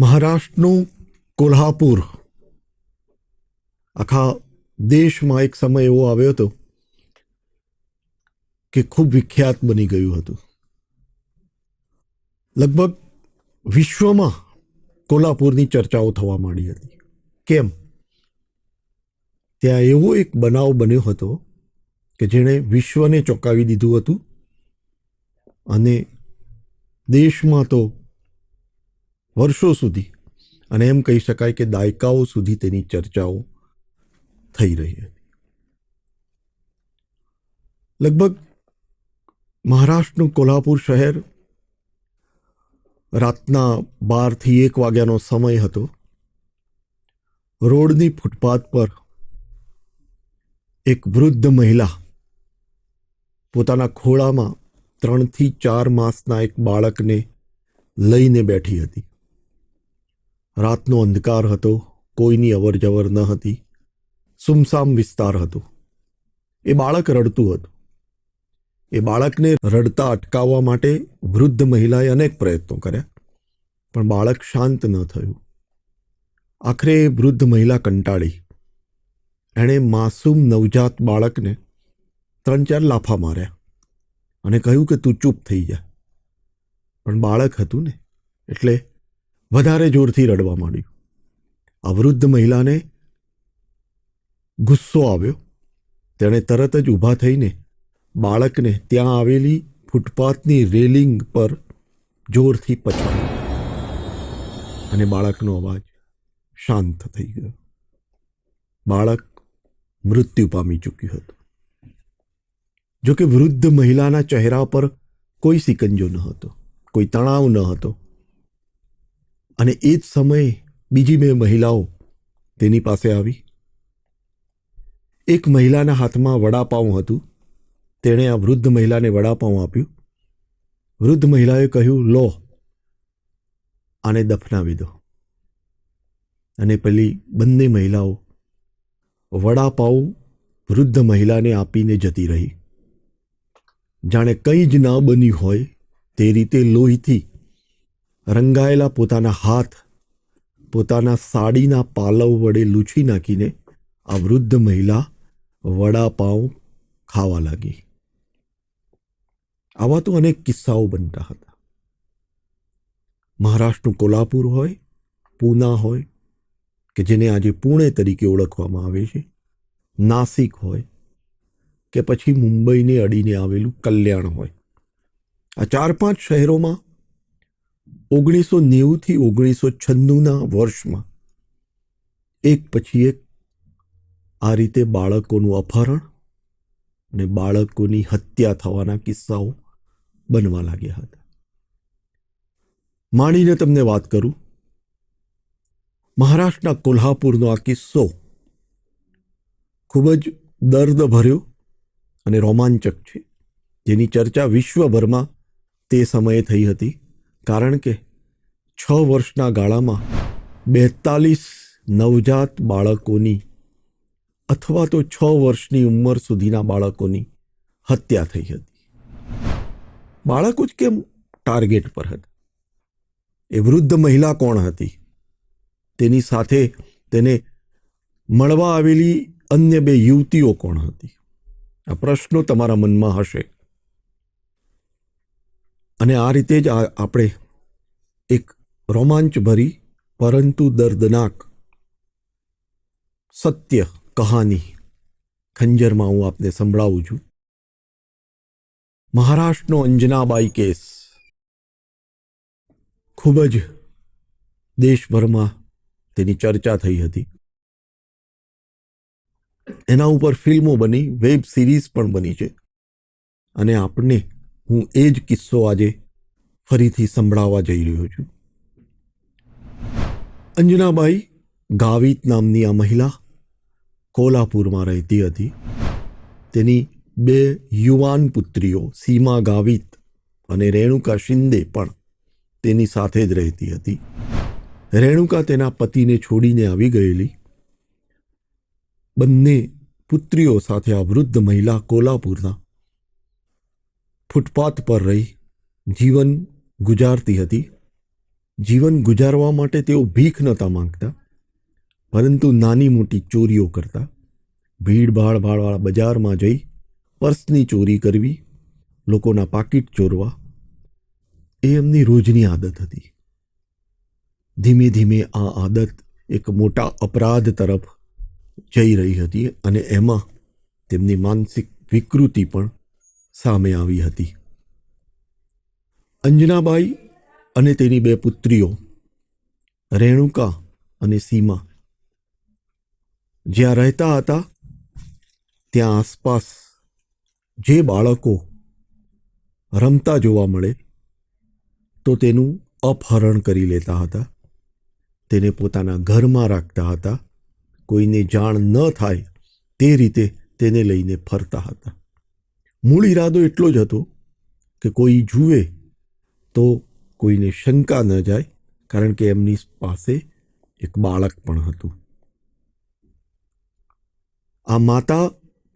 મહારાષ્ટ્રનું કોલ્હાપુર. આખા દેશમાં એક સમય એવો આવ્યો હતો કે ખૂબ વિખ્યાત બની ગયું હતું. લગભગ વિશ્વમાં કોલ્હાપુરની ચર્ચાઓ થવા માંડી હતી. કેમ? ત્યાં એવો એક બનાવ બન્યો હતો કે જેણે વિશ્વને ચોંકાવી દીધું હતું અને દેશમાં તો વર્ષો સુધી. અને એમ કહી શકાય કે દાયકાઓ સુધી તેની ચર્ચાઓ થઈ રહી હતી. લગભગ મહારાષ્ટ્રનું કોલ્હાપુર શહેર રાતના બારથી એક વાગ્યાનો સમય હતો. રોડની ફૂટપાથ પર એક વૃદ્ધ મહિલા પોતાના ખોળામાં ત્રણથી ચાર માસના એક બાળકને લઈને બેઠી હતી. રાતનો અંધકાર હતો, કોઈની અવરજવર ન હતી. સુમસામ વિસ્તાર હતો. એ બાળક રડતું હતું. એ બાળકને રડતા અટકાવવા માટે વૃદ્ધ મહિલાએ અનેક પ્રયત્નો કર્યા, પણ બાળક શાંત ન થયું. આખરે વૃદ્ધ મહિલા કંટાળી. એણે માસૂમ નવજાત બાળકને ત્રણ ચાર લાફા માર્યા અને કહ્યું કે તું ચૂપ થઈ જા. પણ બાળક હતું ને, એટલે વધારે જોરથી રડવા માંડ્યું. આ વૃદ્ધ મહિલાને ગુસ્સો આવ્યો. તેણે તરત જ ઊભા થઈને બાળકને ત્યાં આવેલી ફૂટપાથની રેલિંગ પર જોરથી પછાડ્યો અને બાળકનો અવાજ શાંત થઈ ગયો. બાળક મૃત્યુ પામી ચૂક્યું હતું. જોકે વૃદ્ધ મહિલાના ચહેરા પર કોઈ સિકંજો ન હતો, કોઈ તણાવ ન હતો. અને એ જ સમયે બીજી બે મહિલાઓ તેની પાસે આવી. એક મહિલાના હાથમાં વડાપાઉં હતું. તેણે આ વૃદ્ધ મહિલાને વડાપાઉં આપ્યું. વૃદ્ધ મહિલાએ કહ્યું, લો, આને દફનાવી દો. અને પેલી બંને મહિલાઓ વડાપાઉં વૃદ્ધ મહિલાને આપીને જતી રહી. જાણે કંઈ જ ના બન્યું હોય તે રીતે લોહીથી રંગાયેલા પોતાના હાથ, પોતાના સાડીના પાલવ વડે લૂછી નાખીને આ વૃદ્ધ મહિલા વડાપાઉં ખાવા લાગી. આવા તો અનેક કિસ્સાઓ બનતા હતા. મહારાષ્ટ્રનું કોલ્હાપુર હોય, પૂના હોય, કે જેને આજે પુણે તરીકે ઓળખવામાં આવે છે, નાસિક હોય, કે પછી મુંબઈને અડીને આવેલું કલ્યાણ હોય. આ ચાર પાંચ શહેરોમાં ઓગણીસો નેવુંથી ઓગણીસો છન્નુંના વર્ષમાં એક પછી એક આ રીતે બાળકોનું અપહરણ અને બાળકોની હત્યા થવાના કિસ્સાઓ બનવા લાગ્યા હતા. માણીને તમને વાત કરું. મહારાષ્ટ્રના કોલ્હાપુરનો આ કિસ્સો ખૂબ જ દર્દ ભર્યો અને રોમાંચક છે. જેની ચર્ચા વિશ્વભરમાં તે સમયે થઈ હતી. કારણ કે છ વર્ષના ગાળામાં બેતાલીસ નવજાત બાળકોની અથવા તો છ વર્ષની ઉંમર સુધીના બાળકોની હત્યા થઈ હતી. બાળકો જ કેમ ટાર્ગેટ પર હતા? એ વૃદ્ધ મહિલા કોણ હતી? તેની સાથે તેને મળવા આવેલી અન્ય બે યુવતીઓ કોણ હતી? આ પ્રશ્નો તમારા મનમાં હશે. અને આ રીતે જ આપણે એક રોમાંચભરી, પરંતુ દર્દનાક સત્ય કહાની ખંજરમાં હું આપને સંભળાવું છું. મહારાષ્ટ્રનો અંજનાબાઈ કેસ. ખૂબ જ દેશભરમાં તેની ચર્ચા થઈ હતી. એના ઉપર ફિલ્મો બની, વેબ સિરીઝ પણ બની છે. અને આપને હું એ જ કિસ્સો આજે ફરીથી સંભળાવવા જઈ રહ્યો છું. અંજનાબાઈ ગાવિત નામની આ મહિલા કોલ્હાપુરમાં રહેતી હતી. તેની બે યુવાન પુત્રીઓ, સીમા ગાવિત અને રેણુકા શિંદે પણ તેની સાથે જ રહેતી હતી. રેણુકા તેના પતિને છોડીને આવી ગયેલી. બંને પુત્રીઓ સાથે આ વૃદ્ધ મહિલા કોલ્હાપુરના ફૂટપાથ પર રહી જીવન ગુજારતી હતી. જીવન ગુજારવા માટે તેઓ ભીખ નહોતા માંગતા, પરંતુ નાની મોટી ચોરીઓ કરતા. ભીડ ભાડવાળા બજારમાં જઈ પર્સની ચોરી કરવી, લોકોના પાકીટ ચોરવા. એ એમની રોજની આદત હતી. ધીમે ધીમે આ આદત એક મોટા અપરાધ તરફ જઈ રહી હતી અને એમાં તેમની માનસિક વિકૃતિ પણ સામે આવી હતી. અંજનાબાઈ અને તેની બે પુત્રીઓ, રેણુકા અને સીમા. જ્યાં રહેતા હતા, ત્યાં આસપાસ જે બાળકો રમતા જોવા મળે, તો તેનું અપહરણ કરી લેતા હતા. તેને પોતાના ઘરમાં રાખતા હતા. કોઈને જાણ ન થાય તે રીતે તેને લઈને ફરતા હતા. મૂળ ઈરાદો એટલો જ હતો કે કોઈ જુએ તો કોઈને શંકા ન જાય, કારણ કે એમની પાસે એક બાળક પણ હતું. આ માતા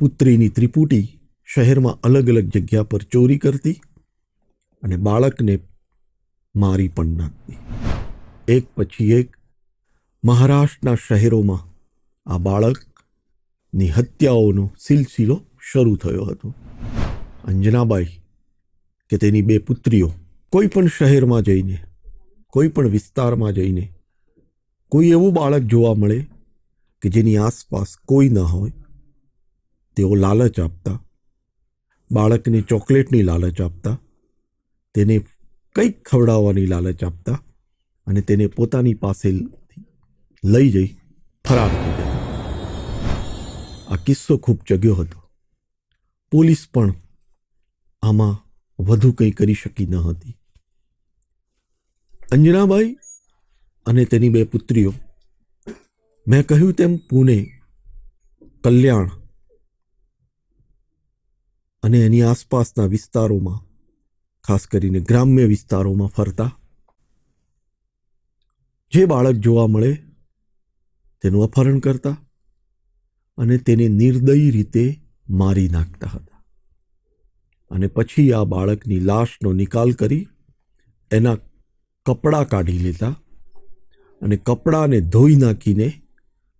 પુત્રીની ત્રિપુટી શહેરમાં અલગ અલગ જગ્યા પર ચોરી કરતી અને બાળકને મારી પણ નાખતી. એક પછી એક મહારાષ્ટ્રના શહેરોમાં આ બાળકની હત્યાઓનો સિલસિલો શરૂ થયો હતો. અંજનાબાઈ, કે તેની બે પુત્રીઓ કોઈ પણ શહેરમાં જઈને કોઈ પણ વિસ્તારમાં જઈને, કોઈ એવું બાળક જોવા મળે કે જેની આસપાસ કોઈ ન હોય, તેઓ લાલચ આપતા, બાળકને ચોકલેટની લાલચ આપતા, તેને કંઈક ખવડાવવાની લાલચ આપતા અને તેને પોતાની પાસે લઈ જઈ ફરાર થઈ જતા. આ કિસ્સો ખૂબ ચગ્યો હતો. પોલીસ પણ આમાં વધુ કંઈ કરી શકી ન હતી. અંજનાબાઈ અને તેની બે પુત્રીઓ, મેં કહ્યું તેમ પુણે, કલ્યાણ અને એની આસપાસના વિસ્તારોમાં, ખાસ કરીને ગ્રામ્ય વિસ્તારોમાં ફરતા. જે બાળક જોવા મળે, તેનું અપહરણ કરતા અને તેને નિર્દયી રીતે મારી નાખતા હતા. અને પછી આ બાળકની લાશનો નિકાલ કરી એના કપડાં કાઢી લેતા અને કપડાને ધોઈ નાખીને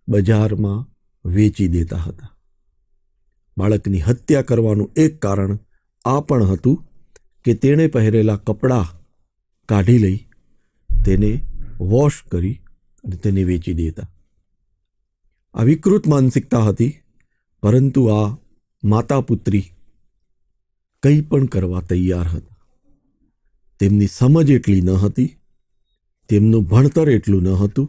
બજારમાં વેચી દેતા હતા. બાળકની હત્યા કરવાનું એક કારણ આ પણ હતું કે તેણે પહેરેલા કપડાં કાઢી લઈ તેને વોશ કરી અને તેને વેચી દેતા. આ વિકૃત માનસિકતા હતી, પરંતુ આ માતા પુત્રી કંઈ પણ કરવા તૈયાર હતા. તેમની સમજ એટલી ન હતી, તેમનું ભણતર એટલું ન હતું.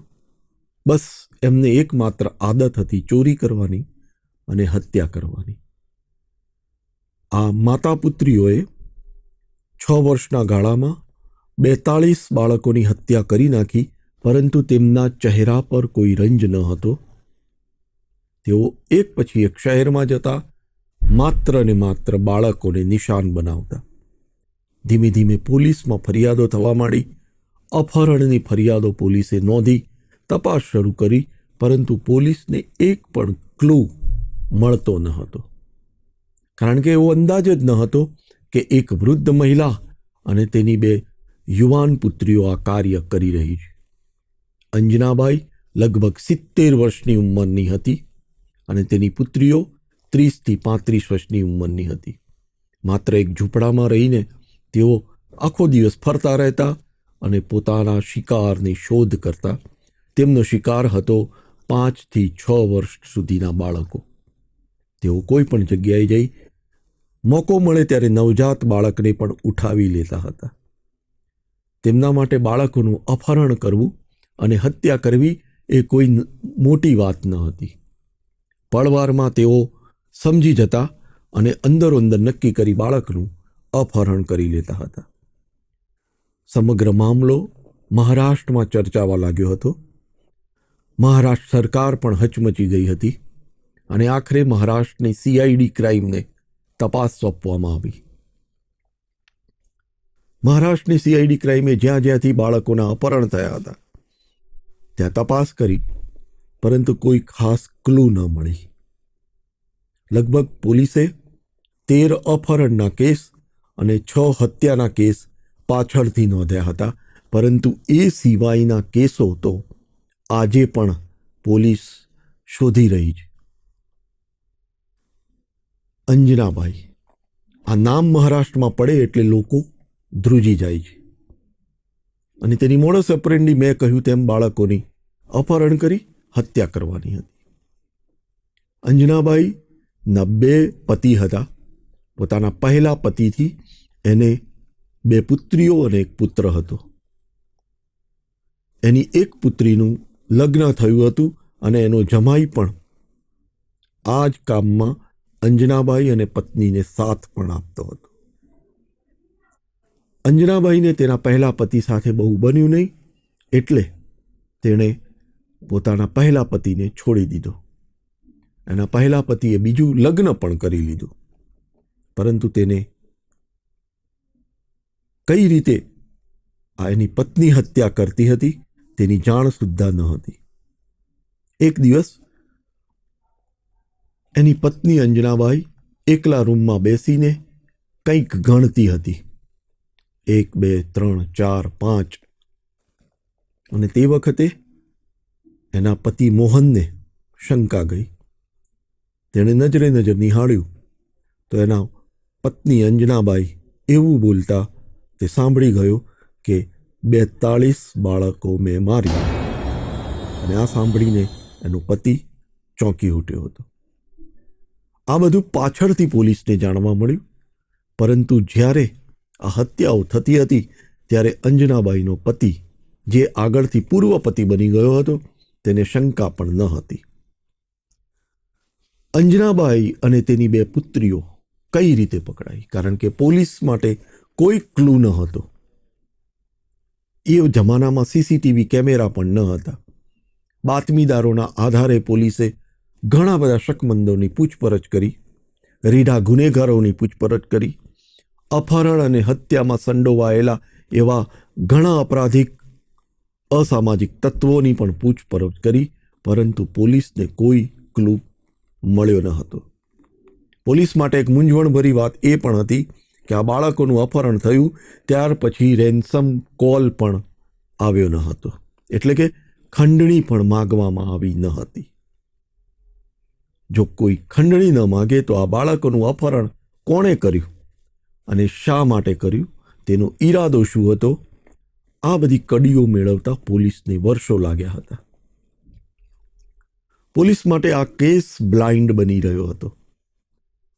બસ એમને એકમાત્ર આદત હતી ચોરી કરવાની અને હત્યા કરવાની. આ માતા પુત્રીઓએ છ વર્ષના ગાળામાં બેતાળીસ બાળકોની હત્યા કરી નાખી, પરંતુ તેમના ચહેરા પર કોઈ રંજ ન હતો. તેઓ એક પછી એક શહેરમાં જતા માત્ર ને માત્ર બાળકોને નિશાન બનાવતા. ધીમે ધીમે પોલીસમાં ફરિયાદો થવા માંડી. અપહરણની ફરિયાદો પોલીસે નોંધી, તપાસ શરૂ કરી, પરંતુ પોલીસને એક પણ ક્લુ મળતો ન હતો. કારણ કે એવો અંદાજ જ ન હતો કે એક વૃદ્ધ મહિલા અને તેની બે યુવાન પુત્રીઓ આ કાર્ય કરી રહી છે. અંજનાબાઈ લગભગ સિત્તેર વર્ષની ઉંમરની હતી અને તેની પુત્રીઓ ત્રીસથી પાંત્રીસ વર્ષની ઉંમરની હતી. માત્ર એક ઝૂંપડામાં રહીને તેઓ આખો દિવસ ફરતા રહેતા અને પોતાના શિકારની શોધ કરતા. તેમનો શિકાર હતો પાંચથી છ વર્ષ સુધીના બાળકો. તેઓ કોઈ પણ જગ્યાએ જઈ મોકો મળે ત્યારે નવજાત બાળકને પણ ઉઠાવી લેતા હતા. તેમના માટે બાળકોનું અપહરણ કરવું અને હત્યા કરવી એ કોઈ મોટી વાત ન હતી. પળવારમાં તેઓ સમજી જતા અને અંદરોઅંદર નક્કી કરી બાળકનું અપહરણ કરી લેતા હતા. સમગ્ર મામલો મહારાષ્ટ્રમાં ચર્ચાવા લાગ્યો હતો. મહારાષ્ટ્ર સરકાર પણ હચમચી ગઈ હતી અને આખરે મહારાષ્ટ્રની સીઆઈડી ક્રાઇમને તપાસ સોંપવામાં આવી. મહારાષ્ટ્રની સીઆઈડી ક્રાઇમે જ્યાં જ્યાંથી બાળકોના અપહરણ થયા હતા, ત્યાં તપાસ કરી, પરંતુ કોઈ ખાસ ક્લુ ન મળી. લગભગ પોલીસે તેર અપહરણના કેસ અને છ હત્યાના કેસ પાછળથી નોંધ્યા હતા. પરંતુ એ સિવાયના કેસો તો આજે પણ પોલીસ શોધી રહી છે. અંજનાબાઈ આ નામ મહારાષ્ટ્રમાં પડે એટલે લોકો ધ્રુજી જાય છે. અને તેની મોડસ અપરેન્ડી મેં કહ્યું તેમ બાળકોની અપહરણ કરી હત્યા કરવાની હતી. અંજનાબાઈ ના બે પતિ હતા. પોતાના પહેલા પતિથી એને બે પુત્રીઓ અને એક પુત્ર હતો. એની એક પુત્રીનું લગ્ન થયું હતું અને એનો જમાઈ પણ આ જ કામમાં અંજનાબાઈ અને પત્નીને સાથ પણ આપતો હતો. અંજનાબાઈને તેના પહેલા પતિ સાથે બહુ બન્યું નહીં, એટલે તેણે પોતાના પહેલા પતિને છોડી દીધો. એના પહેલા પતિએ બીજું લગ્ન પણ કરી લીધું. પરંતુ તેને કઈ રીતે આ એની પત્ની હત્યા કરતી હતી તેની જાણ સુદ્ધા ન હતી. એક દિવસ એની પત્ની અંજનાબાઈ એકલા રૂમમાં બેસીને કંઈક ગણતી હતી. એક, બે, ત્રણ, ચાર, પાંચ અને તે વખતે એના પતિ મોહનને શંકા ગઈ. તેણે નજરે નજર નિહાળ્યું. તો એના પત્ની અંજનાબાઈ એવું બોલતા તે સાંભળી ગયો કે બેતાળીસ બાળકો મેં મારી અને આ સાંભળીને એનો પતિ ચોંકી ઉઠ્યો હતો. આ બધું પાછળથી પોલીસને જાણવા મળ્યું. પરંતુ જ્યારે આ હત્યાઓ થતી હતી, ત્યારે અંજનાબાઈનો પતિ જે આગળથી પૂર્વ પતિ બની ગયો હતો, તેને શંકા પણ ન હતી. અંજનાબાઈ અને તેની બે પુત્રીઓ કઈ રીતે પકડાઈ? કારણ કે પોલીસ માટે કોઈ ક્લુ ન હતો. એ જમાનામાં સીસીટીવી કેમેરા પણ ન હતા. બાતમીદારોના આધારે પોલીસે ઘણા બધા શકમંદોની પૂછપરછ કરી, રીઢા ગુનેગારોની પૂછપરછ કરી, અપહરણ અને હત્યામાં સંડોવાયેલા એવા ઘણા અપરાધિક અસામાજિક તત્વોની પણ પૂછપરછ કરી, પરંતુ પોલીસને કોઈ ક્લુ મળ્યો ન હતો. પોલીસ માટે એક મૂંઝવણભરી વાત એ પણ હતી કે આ બાળકોનું અપહરણ થયું ત્યાર પછી રેન્સમ કોલ પણ આવ્યો ન હતો. એટલે કે ખંડણી પણ માગવામાં આવી ન હતી. જો કોઈ ખંડણી ન માગે તો આ બાળકોનું અપહરણ કોણે કર્યું? અને શા માટે કર્યું? તેનો ઈરાદો શું હતો? આ બધી કડીઓ મેળવતા પોલીસને વર્ષો લાગ્યા હતા. પોલીસ માટે આ કેસ બ્લાઇન્ડ બની રહ્યો હતો.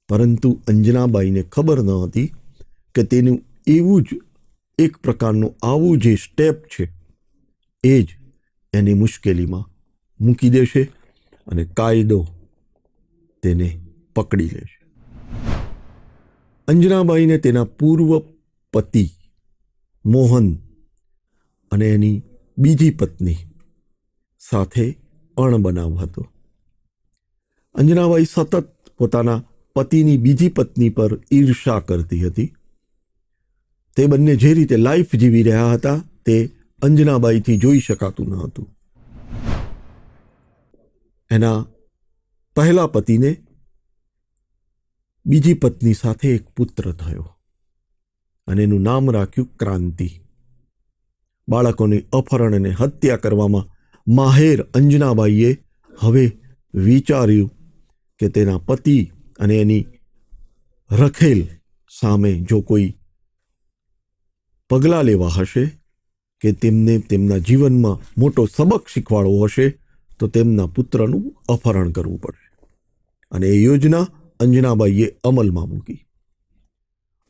પરંતુ અંજનાબાઈને ખબર ન હતી કે તેનું એવું જ એક પ્રકારનું આવું જે સ્ટેપ છે, એ જ એની મુશ્કેલીમાં મૂકી દેશે અને કાયદો તેને પકડી લેશે. અંજનાબાઈને તેના પૂર્વ પતિ મોહન અને એની બીજી પત્ની સાથે અણબનાવ હતો. અંજનાબાઈ સતત પોતાના પતિની બીજી પત્ની પર ઈર્ષા કરતી હતી. તે બંને જે રીતે લાઈફ જીવી રહ્યા હતા, તે અંજનાબાઈથી જોઈ શકાતું ન હતું. એના પહેલા પતિને બીજી પત્ની સાથે એક પુત્ર થયો અને એનું નામ રાખ્યું ક્રાંતિ. બાળકોની અપહરણ અને હત્યા કરવામાં માહેર અંજનાબાઈએ હવે વિચાર્યું કે તેના પતિ અને એની રખેલ સામે જો કોઈ પગલાં લેવા હશે કે તેમને તેમના જીવનમાં મોટો સબક શીખવાડવો હશે, તો તેમના પુત્રનું અપહરણ કરવું પડશે અને એ યોજના અંજનાબાઈએ અમલમાં મૂકી.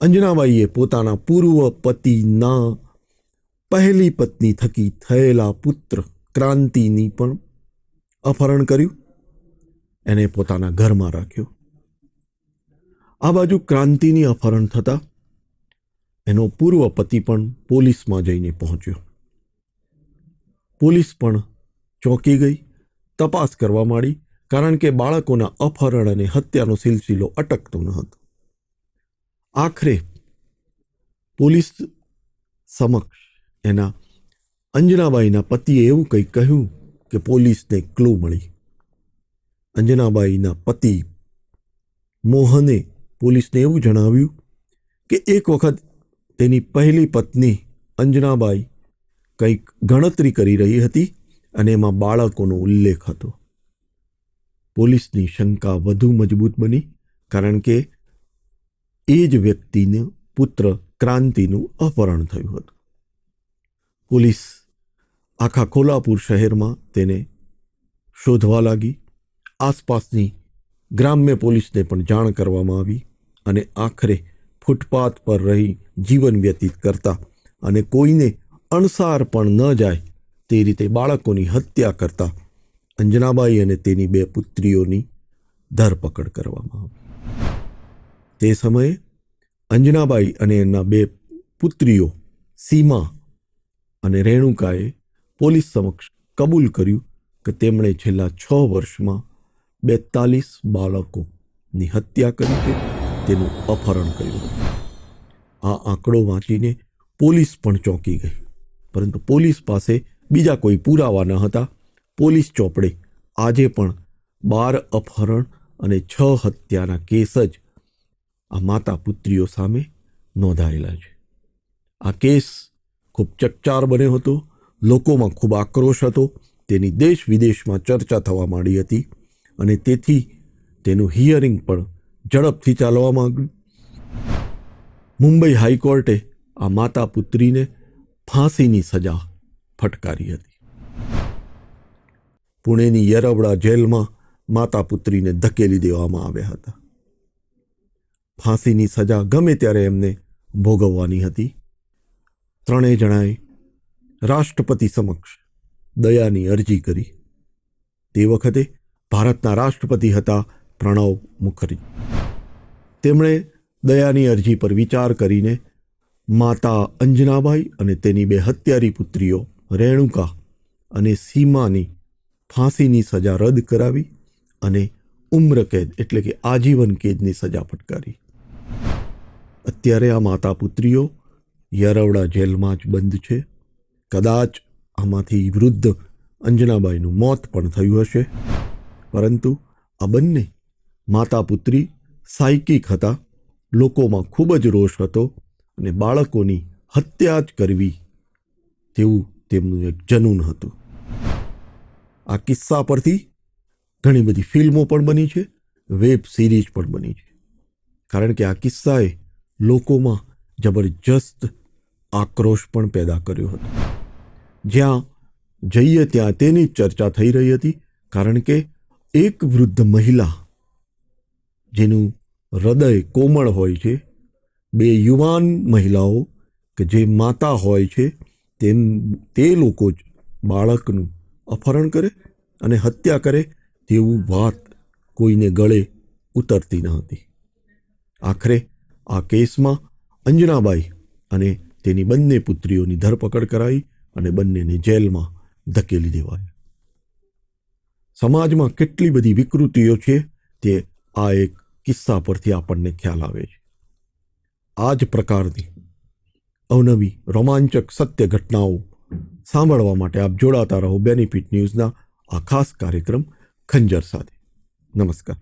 અંજનાબાઈએ પોતાના પૂર્વ પતિના પહેલી પત્ની થકી થયેલા પુત્ર ક્રાંતિની પણ અપહરણ કર્યું એને પોતાના ઘરમાં રાખ્યો. આ બાજુ ક્રાંતિની અપહરણ થતાં એનો પૂર્વ પતિ પણ પોલીસમાં જઈને પહોંચ્યો. પોલીસ પણ ચોંકી ગઈ, તપાસ કરવા માંડી, કારણ કે બાળકોના અપહરણ અને હત્યાનો સિલસિલો અટકતો ન હતો. આખરે પોલીસ સમક્ષ એના અંજનાબાઈના પતિએ એવું કંઈક કહ્યું કે પોલીસને ક્લુ મળી. અંજનાબાઈના પતિ મોહને પોલીસને એવું જણાવ્યું કે એક વખત તેની પહેલી પત્ની અંજનાબાઈ કંઈક ગણતરી કરી રહી હતી અને એમાં બાળકોનો ઉલ્લેખ હતો. પોલીસની શંકા વધુ મજબૂત બની કારણ કે એ જ વ્યક્તિને પુત્ર ક્રાંતિનું અપહરણ થયું હતું. પોલીસ આખા કોલ્હાપુર શહેરમાં તેને શોધવા લાગી. આસપાસની ગ્રામ્ય પોલીસને પણ જાણ કરવામાં આવી અને આખરે ફૂટપાથ પર રહી જીવન વ્યતીત કરતા અને કોઈને અણસાર પણ ન જાય તે રીતે બાળકોની હત્યા કરતા અંજનાબાઈ અને તેની બે પુત્રીઓની ધરપકડ કરવામાં આવી. તે સમયે અંજનાબાઈ અને એના બે પુત્રીઓ સીમા અને રેણુકાએ પોલીસ સમક્ષ કબૂલ કર્યું કે તેમણે છેલ્લા છ વર્ષમાં બેતાલીસ બાળકોની હત્યા કરી છે તેનું અપહરણ કર્યું. આ આંકડો વાંચીને પોલીસ પણ ચોંકી ગઈ. પરંતુ પોલીસ પાસે બીજા કોઈ પુરાવા ન હતા. પોલીસ ચોપડે આજે પણ બાર અપહરણ અને છ હત્યાના કેસ જ આ માતા પુત્રીઓ સામે નોંધાયેલા છે. આ કેસ ખૂબ ચકચાર બન્યો હતો લોકોમાં ખૂબ આક્રોશ હતો. તેની દેશ વિદેશમાં ચર્ચા થવા માંડી હતી અને તેથી તેનું હિયરિંગ પણ ઝડપથી ચાલવા માંગ્યું મુંબઈ હાઈકોર્ટે આ માતા પુત્રીને ફાંસીની સજા ફટકારી હતી. પુણેની યરવડા જેલમાં માતા પુત્રીને ધકેલી દેવામાં આવ્યા હતા. ફાંસીની સજા ગમે ત્યારે એમને ભોગવવાની હતી. ત્રણેય જણાએ રાષ્ટ્રપતિ સમક્ષ દયાની અરજી કરી. તે વખતે ભારતના રાષ્ટ્રપતિ હતા પ્રણવ મુખર્જી. તેમણે દયાની અરજી પર વિચાર કરીને માતા અંજનાબાઈ અને તેની બે હત્યારી પુત્રીઓ રેણુકા અને સીમાની ફાંસીની સજા રદ કરાવી અને ઉમ્ર કેદ એટલે કે આજીવન કેદની સજા ફટકારી. અત્યારે આ માતા પુત્રીઓ યરવડા જેલમાં જ બંધ છે. કદાચ આમાંથી વૃદ્ધ અંજનાબાઈનું મોત પણ થયું હશે. પરંતુ આ બંને માતા પુત્રી સાયકિક હતા. લોકોમાં ખૂબ જ રોષ હતો અને બાળકોની હત્યા જ કરવી તેવું તેમનું એક જનૂન હતું. આ કિસ્સા પરથી ઘણી બધી ફિલ્મો પણ બની છે, વેબ સિરીઝ પણ બની છે. કારણ કે આ કિસ્સાએ લોકોમાં જબરજસ્ત આક્રોશ પણ પેદા કર્યો હતો. જ્યાં જઈએ ત્યાં તેની ચર્ચા થઈ રહી હતી, કારણ કે એક વૃદ્ધ મહિલા, જેનું હૃદય કોમળ હોય છે, બે યુવાન મહિલાઓ કે જે માતા હોય છે, તેમ, તે લોકો જ બાળકનું અપહરણ કરે અને હત્યા કરે તેવું વાત કોઈને ગળે ઉતરતી ન હતી. આખરે આ કેસમાં અંજનાબાઈ અને તેની બંને પુત્રીઓની ધરપકડ કરાઈ અને બંનેને જેલમાં ધકેલી દેવાય. સમાજમાં કેટલી બધી વિકૃતિઓ છે તે આ એક કિસ્સા પરથી આપણને ખ્યાલ આવે છે. આ જ પ્રકારની અવનવી રોમાંચક સત્ય ઘટનાઓ સાંભળવા માટે આપ જોડાતા રહો બેનિફિટ ન્યૂઝના આ ખાસ કાર્યક્રમ ખંજર સાથે. નમસ્કાર.